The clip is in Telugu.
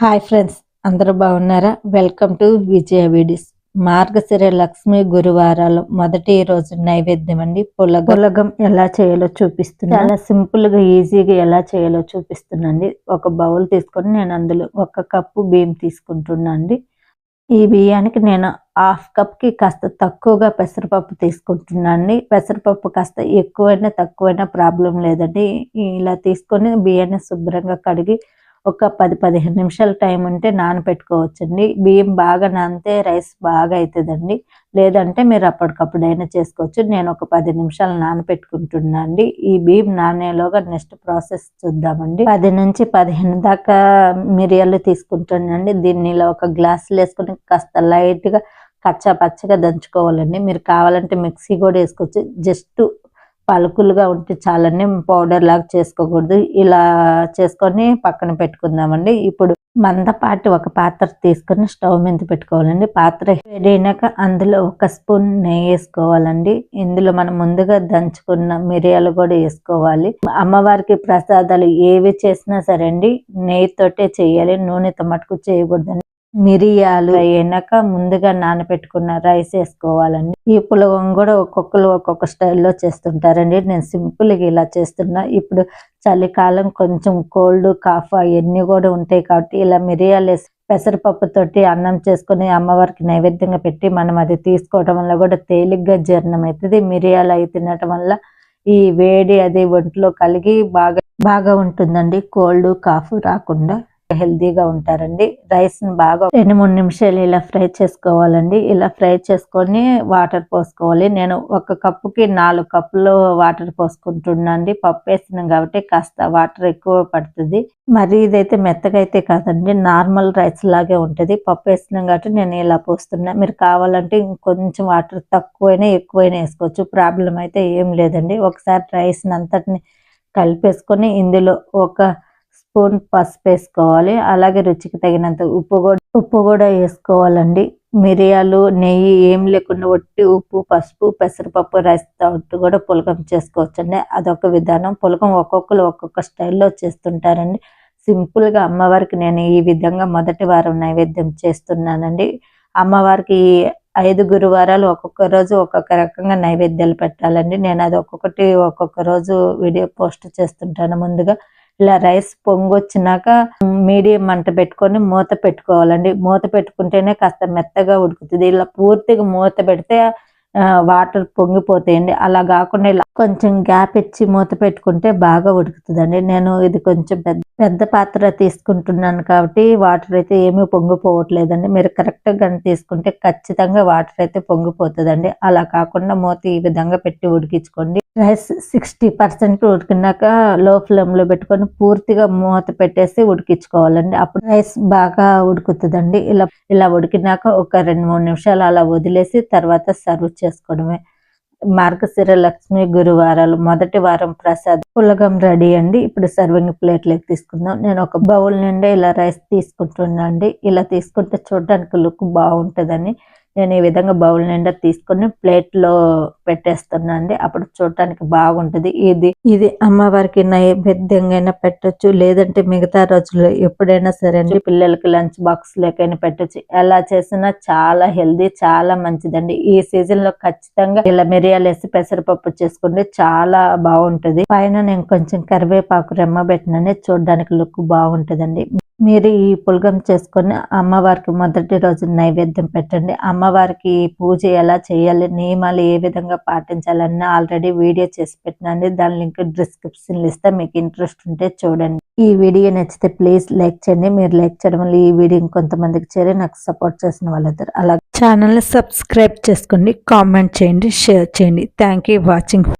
హాయ్ ఫ్రెండ్స్ అందరూ బాగున్నారా? Welcome to Vijaya videos. Margashira Lakshmi గురువారాలు మొదటి రోజు నైవేద్యం అండి పులగ. పులగం ఎలా చేయాలో చూపిస్తున్నా. చాలా సింపుల్గా ఈజీగా ఎలా చేయాలో చూపిస్తున్నాండి. ఒక బౌల్ తీసుకొని నేను అందులో ఒక కప్పు బియ్యం తీసుకుంటున్నా అండి ఈ బియ్యానికి నేను హాఫ్ కప్కి కాస్త తక్కువగా పెసరపప్పు తీసుకుంటున్నా అండి పెసరపప్పు కాస్త ఎక్కువైనా తక్కువైనా ప్రాబ్లం లేదండి. ఇలా తీసుకొని బియ్యాన్ని శుభ్రంగా కడిగి ఒక పది పదిహేను నిమిషాల టైం ఉంటే నానపెట్టుకోవచ్చండి. బియ్యం బాగా నానితే రైస్ బాగా అవుతుందండి లేదంటే మీరు అప్పటికప్పుడైనా చేసుకోవచ్చు. నేను ఒక పది నిమిషాలు నానపెట్టుకుంటున్నా అండి ఈ బియ్యం నానేలోగా నెక్స్ట్ ప్రాసెస్ చూద్దామండి. పది నుంచి పదిహేను దాకా మిరియాలు తీసుకుంటానండి. దీన్ని ఇలా ఒక గ్లాసులు వేసుకుని కాస్త లైట్గా కచ్చా పచ్చగా దంచుకోవాలండి. మీరు కావాలంటే మిక్సీ కూడా వేసుకోవచ్చు. జస్ట్ పలుకులుగా ఉంటే చాలని పౌడర్ లాగా చేసుకోకూడదు. ఇలా చేసుకొని పక్కన పెట్టుకుందామండి. ఇప్పుడు మందపాటి ఒక పాత్ర తీసుకొని స్టవ్ మీద పెట్టుకోవాలండి. పాత్ర వేడైనాక అందులో ఒక స్పూన్ నెయ్యి వేసుకోవాలండి. ఇందులో మనం ముందుగా దంచుకున్న మిరియాలు కూడా వేసుకోవాలి. అమ్మవారికి ప్రసాదాలు ఏవి చేసినా సరే అండి నెయ్యితోటే చేయాలి. నూనెతో మటుకు చేయకూడదండి. మిరియాలు అయినాక ముందుగా నానబెట్టుకున్న రైస్ వేసుకోవాలండి. ఈ పులగం కూడా ఒక్కొక్కరు ఒక్కొక్క స్టైల్లో చేస్తుంటారండి. నేను సింపుల్గా ఇలా చేస్తున్నా. ఇప్పుడు చలికాలం కొంచెం కోల్డ్ కాఫ్ అవన్నీ కూడా ఉంటాయి కాబట్టి ఇలా మిరియాలు వేసి పెసరపప్పుతోటి అన్నం చేసుకుని అమ్మవారికి నైవేద్యంగా పెట్టి మనం అది తీసుకోవడం వల్ల కూడా తేలిగ్గా జీర్ణం అవుతుంది. మిరియాలు అవి తినటం వల్ల ఈ వేడి అది ఒంట్లో కలిగి బాగా బాగా ఉంటుందండి. కోల్డ్ కాఫ్ రాకుండా. హెల్దీగా ఉంటారండి. రైస్ని బాగా రెండు మూడు నిమిషాలు ఇలా ఫ్రై చేసుకోవాలండి. ఇలా ఫ్రై చేసుకొని వాటర్ పోసుకోవాలి. నేను ఒక కప్పుకి నాలుగు కప్పులు వాటర్ పోసుకుంటున్నాండి పప్పు వేసినాం కాబట్టి కాస్త వాటర్ ఎక్కువ పడుతుంది. మరి ఇదైతే మెత్తగా అయితే కాదండి. నార్మల్ రైస్ లాగే ఉంటుంది. పప్పు వేసినాం కాబట్టి నేను ఇలా పోస్తున్నా. మీరు కావాలంటే ఇంకొంచెం వాటర్ తక్కువైనా ఎక్కువైనా వేసుకోవచ్చు. ప్రాబ్లం అయితే ఏం లేదండి. ఒకసారి రైస్ అంతటిని కలిపేసుకొని ఇందులో ఒక స్పూన్ పసుపు వేసుకోవాలి. అలాగే రుచికి తగినంత ఉప్పు కూడా ఉప్పు కూడా వేసుకోవాలండి. మిరియాలు నెయ్యి ఏం లేకుండా ఒట్టి ఉప్పు పసుపు పెసరపప్పు రైస్ తోటి కూడా పులకం చేసుకోవచ్చండి. అదొక విధానం. పులకం ఒక్కొక్కరు ఒక్కొక్క స్టైల్లో చేస్తుంటారండి. సింపుల్గా అమ్మవారికి నేను ఈ విధంగా మొదటి వారం నైవేద్యం చేస్తున్నానండి. అమ్మవారికి ఐదు గురువారాలు ఒక్కొక్క రోజు ఒక్కొక్క రకంగా నైవేద్యాలు పెట్టాలండి. నేను అది ఒక్కొక్కటి ఒక్కొక్క రోజు వీడియో పోస్ట్ చేస్తుంటాను ముందుగా. ఇలా రైస్ పొంగొచ్చినాక మీడియం మంట పెట్టుకొని మూత పెట్టుకోవాలండి. మూత పెట్టుకుంటేనే కాస్త మెత్తగా ఉడుకుతుంది. ఇలా పూర్తిగా మూత పెడితే వాటర్ పొంగిపోతాయండి. అలా కాకుండా ఇలా కొంచెం గ్యాప్ ఇచ్చి మూత పెట్టుకుంటే బాగా ఉడుకుతుందండి. నేను ఇది కొంచెం పెద్ద పెద్ద పాత్ర తీసుకుంటున్నాను కాబట్టి వాటర్ అయితే ఏమీ పొంగిపోవట్లేదండి. మీరు కరెక్ట్గా కానీ తీసుకుంటే ఖచ్చితంగా వాటర్ అయితే పొంగిపోతుందండి. అలా కాకుండా మూత ఈ విధంగా పెట్టి ఉడికించుకోండి. రైస్ సిక్స్టీ పర్సెంట్ ఉడికినాక లో ఫ్లేమ్లో పెట్టుకొని పూర్తిగా మూత పెట్టేసి ఉడికించుకోవాలండి. అప్పుడు రైస్ బాగా ఉడుకుతుందండి. ఇలా ఇలా ఉడికినాక ఒక రెండు మూడు నిమిషాలు అలా వదిలేసి తర్వాత సర్వ్ చేసుకోవడమే. మార్గశిర లక్ష్మి గురువారాలు. మొదటి వారం ప్రసాద్ పులగం రెడీ అండి. ఇప్పుడు సర్వింగ్ ప్లేట్లోకి తీసుకుందాం. నేను ఒక బౌల్ నిండా ఇలా రైస్ తీసుకుంటున్నా అండి ఇలా తీసుకుంటే చూడడానికి లుక్ బాగుంటుందని నేను ఈ విధంగా బౌల్ నిండా తీసుకొని ప్లేట్లో పెట్టేస్తున్నా అండి అప్పుడు చూడటానికి బాగుంటుంది. ఇది ఇది అమ్మవారికి నైవేద్యంగా పెట్టచ్చు. లేదంటే మిగతా రోజుల్లో ఎప్పుడైనా సరే అండి పిల్లలకి లంచ్ బాక్స్ లేకైనా పెట్టచ్చు. ఎలా చేసినా చాలా హెల్దీ చాలా మంచిదండి. ఈ సీజన్లో ఖచ్చితంగా ఇలా మిరియాలు వేసి పెసరపప్పు చేసుకుంటే చాలా బాగుంటది. పైన నేను కొంచెం కరివేపాకు రెమ్మ పెట్టిననే చూడడానికి లుక్ బాగుంటుందండి. మీరు ఈ పులగం చేసుకొని అమ్మవారికి మొదటి రోజు నైవేద్యం పెట్టండి. అమ్మవారికి పూజ ఎలా చేయాలి నియమాలు ఏ విధంగా పాటించాలన్న ఆల్రెడీ వీడియో చేసి పెట్టినండి. దాని లింక్ డిస్క్రిప్షన్ ఇస్తే మీకు ఇంట్రెస్ట్ ఉంటే చూడండి. ఈ వీడియో నచ్చితే ప్లీజ్ లైక్ చేయండి. మీరు లైక్ చేయడం వల్ల ఈ వీడియో ఇంకొంతమందికి చేరి నాకు సపోర్ట్ చేసిన వాళ్ళిద్దరు. అలా ఛానల్ని సబ్స్క్రైబ్ చేసుకోండి కామెంట్ చేయండి షేర్ చేయండి. Thank you watching